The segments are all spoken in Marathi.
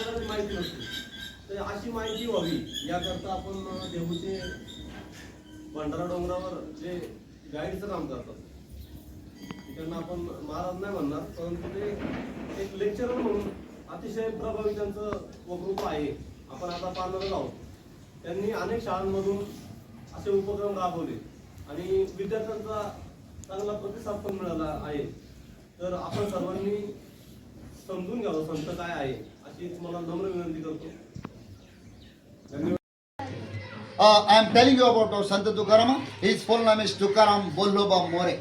संतांविषयी आपल्याला माहिती नसते. तर अशी माहिती व्हावी. याकरता आपण देहूचे भंडारा डोंगरावर जे गाईडचं काम करतात त्यांना आपण महाराज नाही म्हणणार परंतु ते एक लेक्चरर म्हणून अतिशय प्रभावी त्यांचं वक्तृत्व आहे. आपण आता पाहणारच आहोत. त्यांनी अनेक शाळांमधून असे उपक्रम राबवले आणि विद्यार्थ्यांचा चांगला प्रतिसाद पण मिळाला आहे. तर आपण सर्वांनी समजून घ्यावं संत काय आहे. अशी तुम्हाला नम्र विनंती करतो धन्यवाद Uh, I am telling you about our Sant Tukarama. His full name is Tukaram Bolloba More.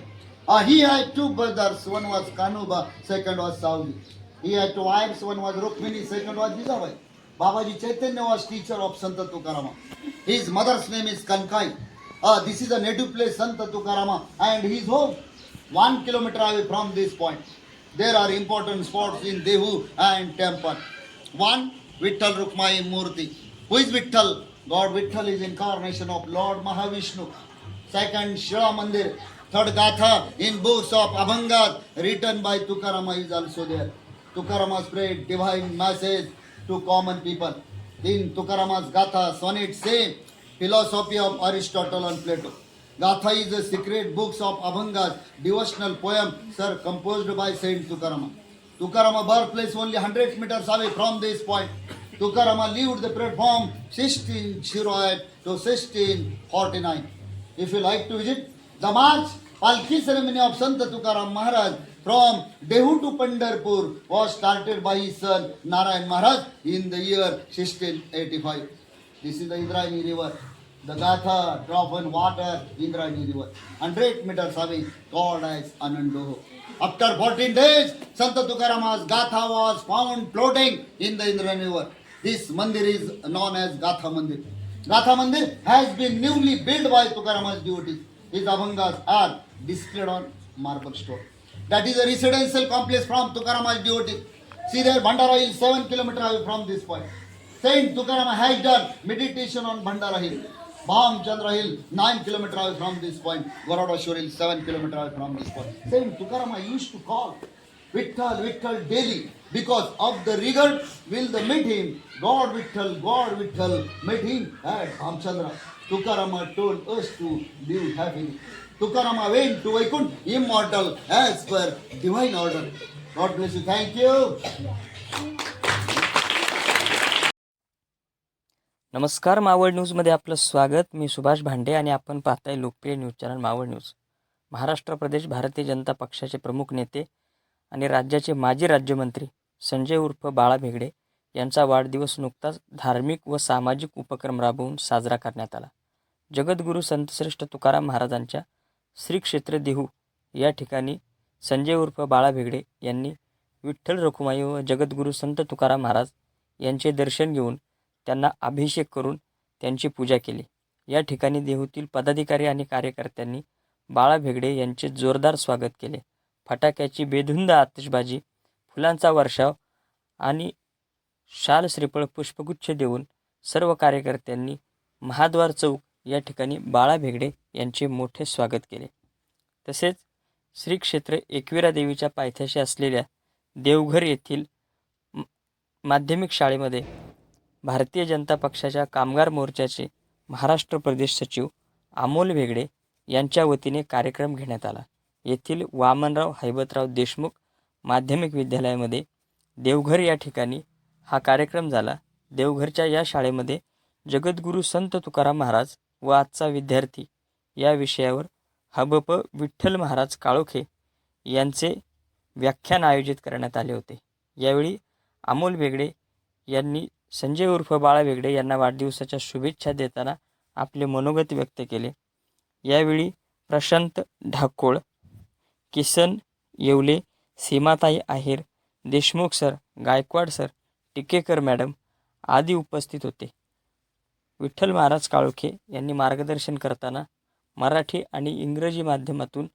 Uh, he had two brothers. One was Kanuba, second was Saudi. He had two wives. One was Rukmini, second was Jizabai. Babaji Chaitanya was teacher of Sant Tukarama. His mother's name is Kankai. Uh, this is a native place, Sant Tukarama, and his home one kilometer away from this point. There are important spots in Dehu and temple. One, Vittal Rukmai Murti. Who is Vittal? God Vittal is incarnation of Lord Mahavishnu. Second, Shira Mandir. Third, Gatha in books of Abhangas written by Tukarama is also there. Tukarama spread divine message to common people. In Tukarama's Gatha, sonnet say philosophy of Aristotle and Plato. Gatha is the secret books of Abhangas, devotional poem, sir, composed by Saint Tukarama. Tukarama birthplace only 100 meters away from this point. Tukarama lived the platform 1608 to 1649. If you like to visit, the march Palki ceremony of Sant Tukaram Maharaj from Dehu to Pandarpur was started by his son Narayan Maharaj in the year 1685. This is the Indrayani river. The Gatha drop in water, Indrayani river. 100 meters away, called as Anandoho. After 14 days, santa Tukarama's Gatha was found floating in the Indrayani river. This mandir is known as Gatha Mandir. Gatha Mandir has been newly built by Tukarama's devotees. His Abhangas are displayed on marble stone. That is a residential complex from Tukarama's devotees. See there, Bhandara Hill, 7 kilometers away from this point. Saint Tukarama has done meditation on Bhandara Hill. Bam Chandra Hill, 9 kilometers away from this point. Garodashwar Hill, 7 kilometers away from this point. Same Tukarama used to call Vittal, Vittal daily because of the rigor will the meet him. God Vittal, God Vittal, meet him at hamchandra Tukarama told us to live happily. Tukarama went to Vaikunth, immortal as per divine order. God bless you. Thank you. नमस्कार मावळ न्यूजमध्ये आपलं स्वागत. मी सुभाष भांडे आणि आपण पाहताय लोकप्रिय news channel Maval news. Maharashtra प्रदेश भारतीय जनता पक्षाचे प्रमुख नेते आणि राज्याचे माजी राज्यमंत्री संजय उर्फ बाळा भेगडे यांचा वाढदिवस नुकताच धार्मिक व सामाजिक उपक्रम राबवून साजरा करण्यात आला. जगद्गुरू संतश्रेष्ठ तुकाराम महाराजांच्या श्रीक्षेत्र देहू या ठिकाणी संजय उर्फ बाळा भेगडे यांनी विठ्ठल रखुमाई व जगद्गुरू संत तुकाराम महाराज यांचे दर्शन घेऊन त्यांना अभिषेक करून त्यांची पूजा केली. या ठिकाणी देहूतील पदाधिकारी आणि कार्यकर्त्यांनी बाळा भेगडे यांचे जोरदार स्वागत केले. फटाक्याची बेधुंद आतिषबाजी फुलांचा वर्षाव आणि शाल श्रीफळ पुष्पगुच्छ देऊन सर्व कार्यकर्त्यांनी महाद्वार चौक या ठिकाणी बाळा भेगडे यांचे मोठे स्वागत केले. तसेच श्री क्षेत्र एकविरा देवीच्या पायथ्याशी असलेल्या देवघर येथील माध्यमिक शाळेमध्ये भारतीय जनता पक्षाच्या कामगार मोर्चाचे महाराष्ट्र प्रदेश सचिव अमोल भेगडे यांच्या वतीने कार्यक्रम घेण्यात आला. येथील वामनराव हैबतराव देशमुख माध्यमिक विद्यालयामध्ये देवघर या ठिकाणी हा कार्यक्रम झाला. देवघरच्या या शाळेमध्ये जगद्गुरू संत तुकाराम महाराज व आजचा विद्यार्थी या विषयावर हबप विठ्ठल महाराज काळोखे यांचे व्याख्यान आयोजित करण्यात आले होते. यावेळी अमोल बेगडे यांनी संजय उर्फ बाळा वेगडे यांना वाढदिवसाच्या शुभेच्छा देताना आपले मनोगत व्यक्त केले. यावेळी Prashant Dhakol Kisan Yewale Seematai Aher Deshmukh sir Gaikwad sir Tikekar madam आदी उपस्थित होते. विठ्ठल महाराज काळोखे यांनी मार्गदर्शन करताना मराठी आणि इंग्रजी माध्यमातून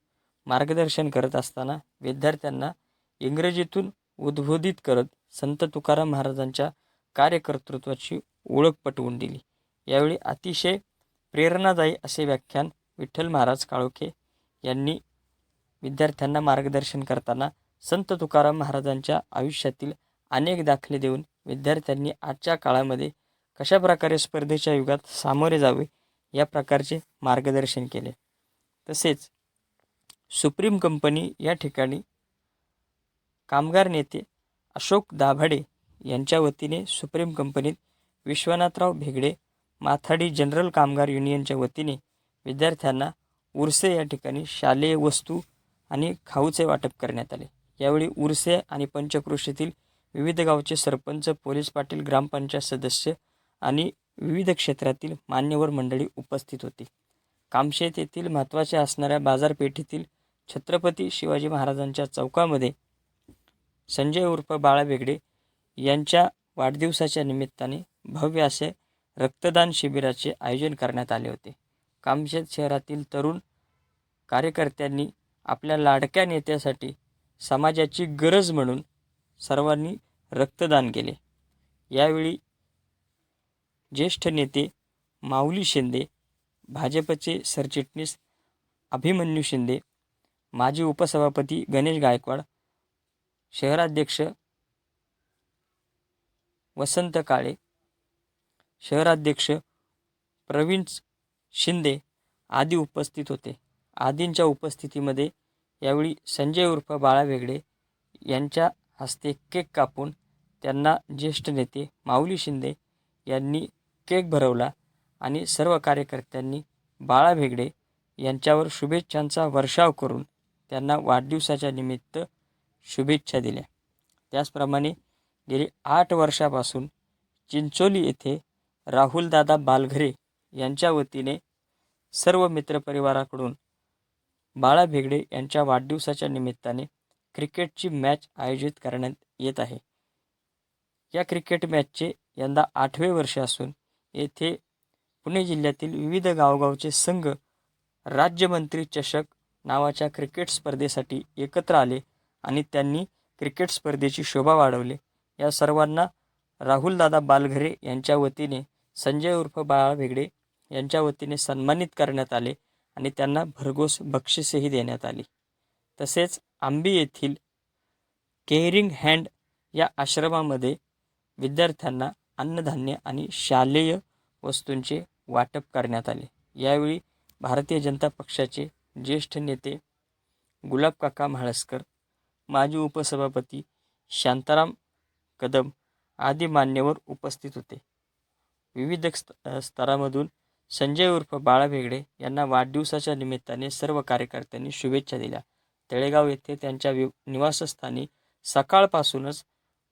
मार्गदर्शन करत असताना विद्यार्थ्यांना इंग्रजीतून उद्बोधित करत संत तुकाराम महाराजांच्या कार्यकर्तृत्वाची ओळख पटवून दिली. यावेळी अतिशय प्रेरणादायी असे व्याख्यान विठ्ठल महाराज काळोखे यांनी विद्यार्थ्यांना मार्गदर्शन करताना संत तुकाराम महाराजांच्या आयुष्यातील अनेक दाखले देऊन विद्यार्थ्यांनी आजच्या काळामध्ये कशा प्रकारे स्पर्धेच्या युगात सामोरे जावे या प्रकारचे मार्गदर्शन केले. तसेच सुप्रीम कंपनी या ठिकाणी कामगार नेते अशोक दाभाडे यांच्या वतीने सुप्रीम कंपनीत विश्वनाथराव भेगडे माथाडी जनरल कामगार युनियनच्या वतीने विद्यार्थ्यांना उर्से या ठिकाणी शालेय वस्तू आणि खाऊचे वाटप करण्यात आले. यावेळी उर्से आणि पंचक्रोशीतील विविध गावचे सरपंच पोलीस पाटील ग्रामपंचायत सदस्य आणि विविध क्षेत्रातील मान्यवर मंडळी उपस्थित होती. कामशेत येथील महत्त्वाच्या असणाऱ्या बाजारपेठेतील छत्रपती शिवाजी महाराजांच्या चौकामध्ये संजय उर्फ बाळा बेगडे यांच्या वाढदिवसाच्या निमित्ताने भव्य असे रक्तदान शिबिराचे आयोजन करण्यात आले होते. कामशेत शहरातील तरुण कार्यकर्त्यांनी आपल्या लाडक्या नेत्यासाठी समाजाची गरज म्हणून सर्वांनी रक्तदान केले. यावेळी ज्येष्ठ नेते माऊली शिंदे भाजपचे सरचिटणीस अभिमन्यू शिंदे माजी उपसभापती गणेश गायकवाड शहराध्यक्ष वसंत काळे शहराध्यक्ष प्रवीण शिंदे आदी उपस्थित होते. आदींच्या उपस्थितीमध्ये यावेळी संजय उर्फ बाळा वेगळे यांच्या हस्ते केक कापून त्यांना ज्येष्ठ नेते माऊली शिंदे यांनी केक भरवला आणि सर्व कार्यकर्त्यांनी बाळा भेगडे यांच्यावर शुभेच्छांचा वर्षाव करून त्यांना वाढदिवसाच्या निमित्त शुभेच्छा दिल्या. त्याचप्रमाणे गेली आठ वर्षापासून चिंचोली येथे राहुलदादा बालघरे यांच्या वतीने सर्व मित्रपरिवाराकडून बाळा भेगडे यांच्या वाढदिवसाच्या निमित्ताने क्रिकेटची मॅच आयोजित करण्यात येत आहे. या क्रिकेट मॅचचे यंदा आठवे वर्ष असून येथे पुणे जिल्ह्यातील विविध गावगावचे संघ राज्यमंत्री चषक नावाच्या क्रिकेट स्पर्धेसाठी एकत्र आले आणि त्यांनी क्रिकेट स्पर्धेची शोभा वाढवली. या सर्वांना राहुलदादा बालघरे यांच्या वतीने संजय उर्फ बाळा भेगडे यांच्या वतीने सन्मानित करण्यात आले आणि त्यांना भरघोस बक्षिसेही देण्यात आली. तसेच आंबी येथील केअरिंग हँड या आश्रमामध्ये विद्यार्थ्यांना अन्नधान्य आणि शालेय वस्तूंचे वाटप करण्यात आले. यावेळी भारतीय जनता पक्षाचे ज्येष्ठ नेते गुलाबकाका म्हाळसकर माजी उपसभापती शांताराम कदम आदी मान्यवर उपस्थित होते. विविध स्त स्तरामधून संजय उर्फ बाळा भेगडे यांना वाढदिवसाच्या निमित्ताने सर्व कार्यकर्त्यांनी शुभेच्छा दिल्या. तळेगाव येथे त्यांच्या वि निवासस्थानी सकाळपासूनच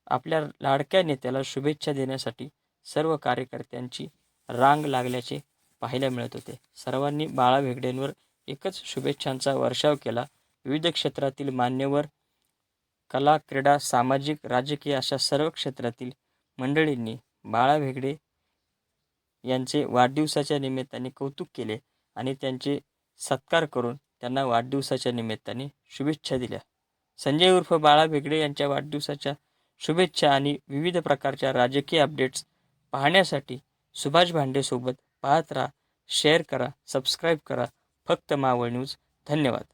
आपल्या लाडक्या नेत्याला शुभेच्छा देण्यासाठी सर्व कार्यकर्त्यांची रांग लागल्याचे पाहायला मिळत होते. सर्वांनी बाळा भेगडेंवर एकच शुभेच्छांचा वर्षाव केला. विविध क्षेत्रातील मान्यवर कला क्रीडा सामाजिक राजकीय अशा सर्व क्षेत्रातील मंडळींनी बाळा भेगडे यांचे वाढदिवसाच्या निमित्ताने कौतुक केले आणि त्यांचे सत्कार करून त्यांना वाढदिवसाच्या निमित्ताने शुभेच्छा दिल्या. संजय उर्फ बाळा भेगडे यांच्या वाढदिवसाच्या शुभेच्छा आणि विविध प्रकारच्या राजकीय अपडेट्स पाहण्यासाठी सुभाष भांडेसोबत पाहत राहा शेअर करा सबस्क्राईब करा. फक्त मावळ न्यूज धन्यवाद.